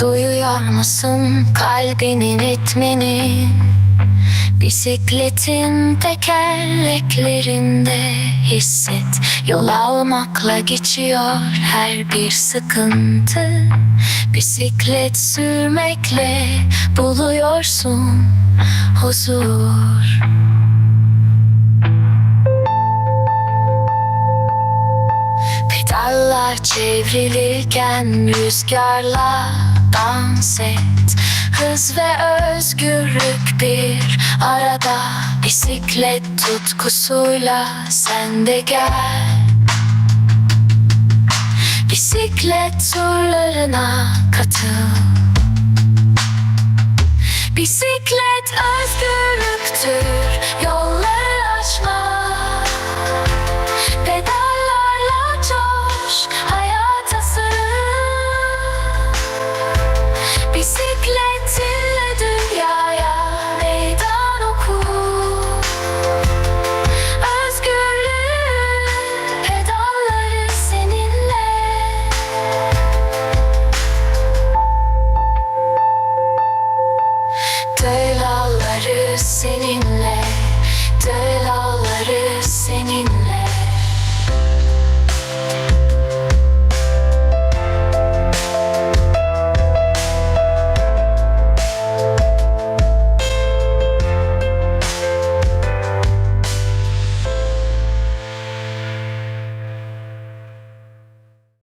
Duyuyor musun kalbinin ritmini? Bisikletin tekerleklerinde hisset. Yol almakla geçiyor her bir sıkıntı. Bisiklet sürmekle buluyorsun huzur. Pedallar çevrilirken rüzgarla dans et Hız ve özgürlük bir arada. Bisiklet tutkusuyla sen de gel. Bisiklet turlarına katıl. Bisiklet özgürlüktür Bisikletinle dünyaya meydan oku. Özgürlüğün pedalları seninle. Duyulalları seninle.